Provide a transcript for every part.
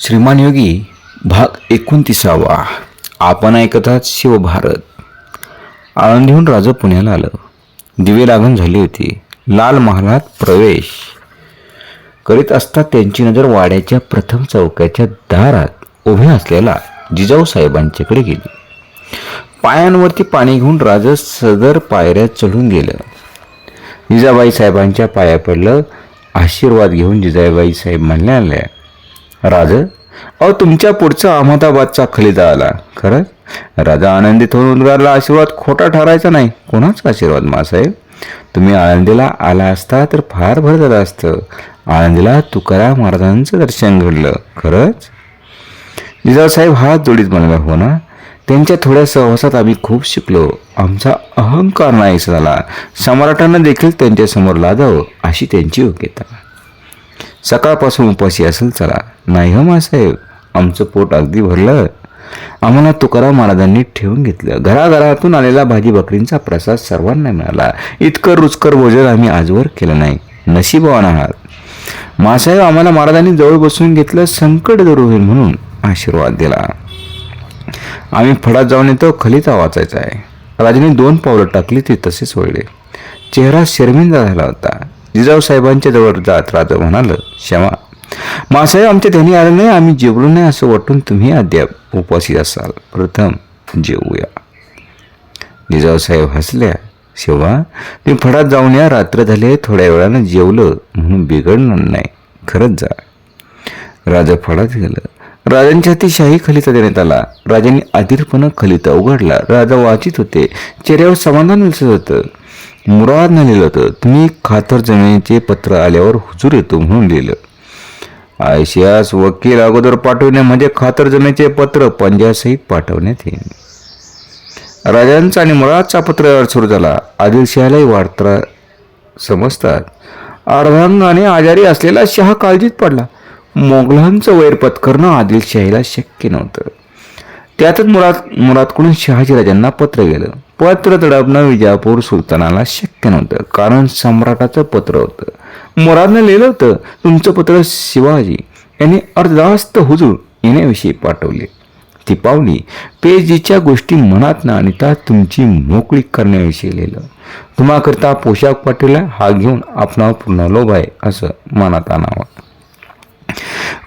श्रीमान योगी भाग एकोणतीसावा. आपण ऐकत आहात शिवभारत. आळंदीहून राजा पुण्याला आलं. दिवे लागून झाली होती. लाल महालात प्रवेश. करीत असता त्यांची नजर वाड्याच्या प्रथम चौकाच्या दारात उभे असलेला जिजाऊ साहेबांच्याकडे गेली. पायांवरती पाणी घेऊन राजा सदर पायऱ्या चढून गेलं. जिजाबाई साहेबांच्या पाया पडलं. आशीर्वाद घेऊन जिजाबाई साहेब म्हणल्या राज अहो तुमच्या पुढचा अहमदाबादचा खलिदा आला. खरंच राजा आनंदित होऊन उद्गारला आशीर्वाद खोटा ठरायचा नाही. कोणाचा आशीर्वाद मासाहेब? तुम्ही आळंदीला आला असता तर फार भर झालं असतं. आळंदीला तुकाराम महाराजांचं दर्शन घडलं. खरंच? जिजाऊसाहेब हात जोडीत म्हणाला हो ना? त्यांच्या थोड्या सहवासात आम्ही खूप शिकलो. आमचा अहंकार नाहीसा झाला. सम्राटांना देखील त्यांच्यासमोर लादावं अशी त्यांची योग्यता. सकाळपासून उपाशी असेल चला. नाही हो मासाहेब आमचं पोट अगदी भरलं. आम्हाला तुकाराम महाराजांनी ठेवून घेतलं. घराघरातून आलेला भाजी बकरींचा प्रसाद सर्वांना मिळाला. इतकं रुचकर भोजन आम्ही आजवर केलं नाही. नशीबवान आहात. मासाहेब आम्हाला महाराजांनी जवळ बसून घेतलं संकट दूर होईल म्हणून आशीर्वाद दिला. आम्ही फडात जाऊन येतो खलिता वाचायचा आहे. राजाने दोन पावलं टाकली ती तसेच वळले. चेहरा शर्मिंदा झाला होता. जिजाऊ साहेबांच्या जवळ जात राजा म्हणाल क्षमा मासाहेब आमच्या ध्यानी आलं नाही आम्ही जेवलो नाही असं वाटून तुम्ही अद्याप उपाशी असाल. प्रथम जेवूया. जिजाऊ साहेब हसल्या शिवा तुम्ही फडात जाऊन या रात्र झाले थोड्या वेळानं जेवलं म्हणून बिघडणार नाही. खरंच जा. राजा फडात गेलं. राजांच्या हाती शाही खलिता देण्यात आला. राजांनी आधीरपणा खलिता उघडला. राजा वाचित होते. चेहऱ्यावर समाधान दिसत होतं. मुरादनं लिहिलं होतं तुम्ही खातर जमिनीचे पत्र आल्यावर हुजूर येतो म्हणून लिहिलं. आयशियास वकील अगोदर पाठवणे म्हणजे खातर जमिनीचे पत्र पंजासहित पाठवण्यात येईल. राजांचा आणि मुरादचा पत्र सुरू झाला. आदिलशहालाही वार्ता समजतात. अर्धांगाने आजारी असलेला शहा काळजीत पडला. मोगलांचं वैर पत्करणं आदिलशाहीला शक्य नव्हतं. त्यातच मुराद मुरादकडून शहाजीराजांना पत्र गेलं. पत्र तडपणं विजापूर सुलतानाला शक्य नव्हतं. कारण सम्राटाचं पत्र होतं. मुरादनं लिहिलं होतं तुमचं पत्र शिवाजी यांनी अर्धास्त हुजूर येण्याविषयी पाठवले. ती पावली पेजीच्या गोष्टी मनात आणि त्या तुमची मोकळी करण्याविषयी लिहिलं. तुम्हाकरता पोशाख पाठवला हा घेऊन आपणा पूर्ण लोभ आहे असं मनात आणावं.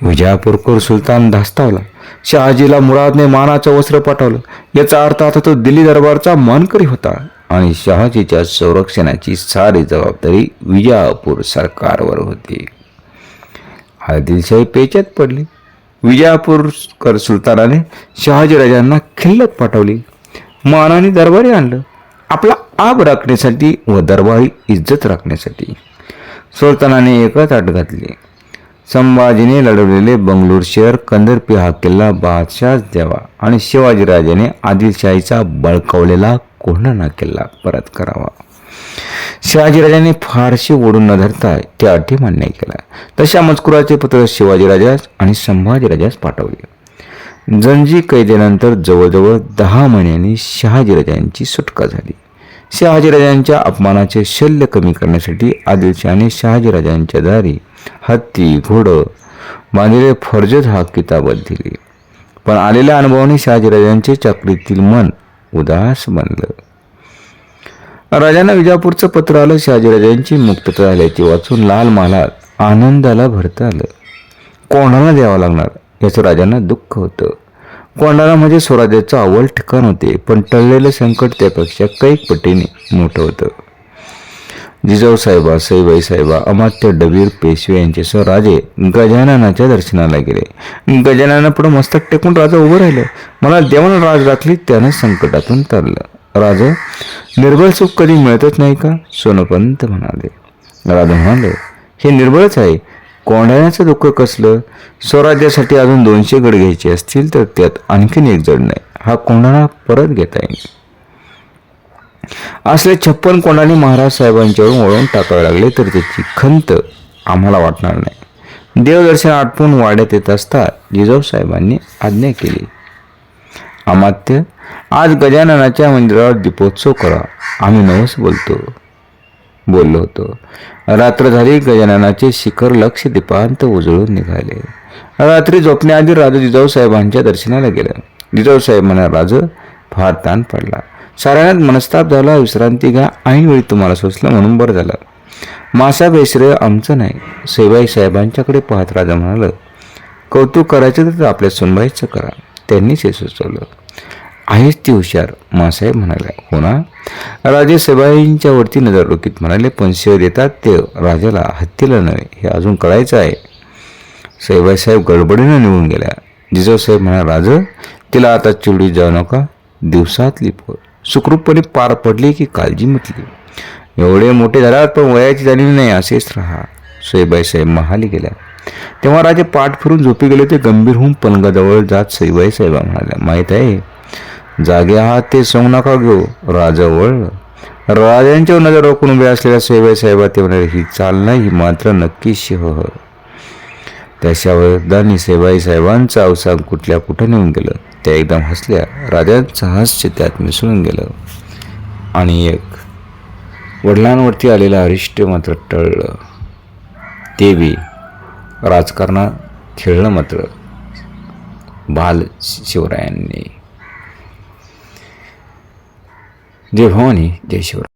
विजापूरकर सुलतान धास्तावला. शहाजीला मुरादने मानाचं वस्त्र पाठवलं. याचा अर्थ आता तो दिल्ली दरबारचा मानकरी होता आणि शहाजीच्या संरक्षणाची सारी जबाबदारी विजापूर सरकारवर होती. आदिलशाही पेच्यात पडली. विजापूरकर सुलतानाने शहाजीराजांना खिल्लत पाठवली. मानाने दरबारी आणलं. आपला आब राखण्यासाठी व दरबारी इज्जत राखण्यासाठी. सुलतानाने एकच अट घातली. संभाजीने लढवलेले बंगलोर शहर कंदरपी हा किल्ला बादशाहच द्यावा आणि शिवाजीराजाने आदिलशाहीचा बळकावलेला कोंढाणा किल्ला परत करावा. शिवाजीराजाने फारशी ओढून न धरता त्या अटी मान्य केला तशा मजकुराचे पत्र शिवाजीराजास आणि संभाजीराजास पाठवले. जंजी कैदेनंतर जवळजवळ दहा महिन्यांनी शहाजीराजांची सुटका झाली. शहाजीराजांच्या अपमानाचे शल्य कमी करण्यासाठी आदिलशहाने शहाजीराजांच्या दारी हत्ती घोडं बांधलेले फर्जत हा किताबत दिली. पण आलेल्या अनुभवाने शहाजीराजांचे चक्रीतील मन उदास बनलं. राजांना विजापूरचं पत्र आलं शहाजीराजांची मुक्तता झाल्याची वाचून लाल महालात आनंदाला भरता आलं. कोणाला द्यावं लागणार? याचं राजांना दुःख होतं. कोणाला म्हणजे स्वराज्याचं अव्वल ठिकाण होते पण टळलेलं संकट त्यापेक्षा कैक पटीने मोठं होतं. जिजाऊ साहेबा सईबाई साहेबा अमात्य डबीर पेशवे यांच्यासह राजे गजाननाच्या दर्शनाला गेले. गजानना पुढे मस्तक टेकून राजा उभं राहिलं. मला देवानं राज राखली त्यानं संकटातून तरलं. राजा निर्बळ सुख कधी मिळतच नाही का? सोनपंत म्हणाले. राजा म्हणाले हे निर्बळच आहे. कोंढाण्याचं दुःख कसलं? स्वराज्यासाठी अजून दोनशे गड घ्यायचे असतील तर त्यात आणखीन एक जड नाही. हा कोंढाणा परत घेता येईल. असले छप्पन कोणाने महाराज साहेबांच्यावरून वळून टाकावे लागले तर त्याची खंत आम्हाला वाटणार नाही. देवदर्शन आटपून वाड्यात येत असता जिजाऊ साहेबांनी आज्ञा केली. अमात्य आज गजाननाच्या मंदिरावर दीपोत्सव करा. आम्ही नवस बोलतो. बोललो होतो. रात्र झाली गजाननाचे शिखर लक्ष दीपांत उजळून निघाले. रात्री झोपण्याआधी राजा जिजाऊ साहेबांच्या दर्शनाला गेलं. जिजाऊ साहेब म्हणा राज फार ताण पडला. साऱ्यात मनस्ताप झाला विश्रांती घ्या ऐनवेळी तुम्हाला सोचलं म्हणून बरं झालं. मासा बेश्रेय आमचं नाही सेवाई साहेबांच्याकडे पाहत राजा म्हणालं कौतुक करायचं तर आपल्या सुनबाईचं करा. त्यांनीच हे सुचवलं. आहेच ती हुशार मासाहेब म्हणाल्या हो ना? राजे सबाईंच्या वरती नजर रोखीत म्हणाले पण सेवा देतात ते राजाला हत्तीला नव्हे हे अजून कळायचं आहे. सैबाई साहेब गडबडीनं निघून गेल्या. जिजाऊ साहेब म्हणा राज तिला आता चिडी जाऊ नका दिवसातली पोर. सुखरूपपणे पार पडली की काळजी म्हटली एवढे मोठे झाल्यात पण वयाची जाणीव नाही असेच राहा. सईबाई साहेब महाली गेल्या. तेव्हा राजे पाठ फिरून झोपी गेले ते गंभीर होऊन पलंगाजवळ जात सईबाई साहेबा म्हणाल्या माहीत आहे? जागे आहात ते सांगू नका घेऊ राजा वळलं राजांच्या नजर रोखून उभे असलेल्या सईबाई साहेबा ते म्हणाले ही चाल नाही ही मात्र नक्की शिह. त्याच्यावर दानी सईबाई साहेबांचा अवसान कुठल्या कुठं नेऊन गेलं? त्या एकदम हसल्या. राजांचं हास्य त्यात मिसळून गेलं. आणि एक वडिलांवरती आलेलं अरिष्ट मात्र टळलं. ते बी राजकारणात खेळलं मात्र. बाल शिवरायांनी. जय भवानी जय शिवराय.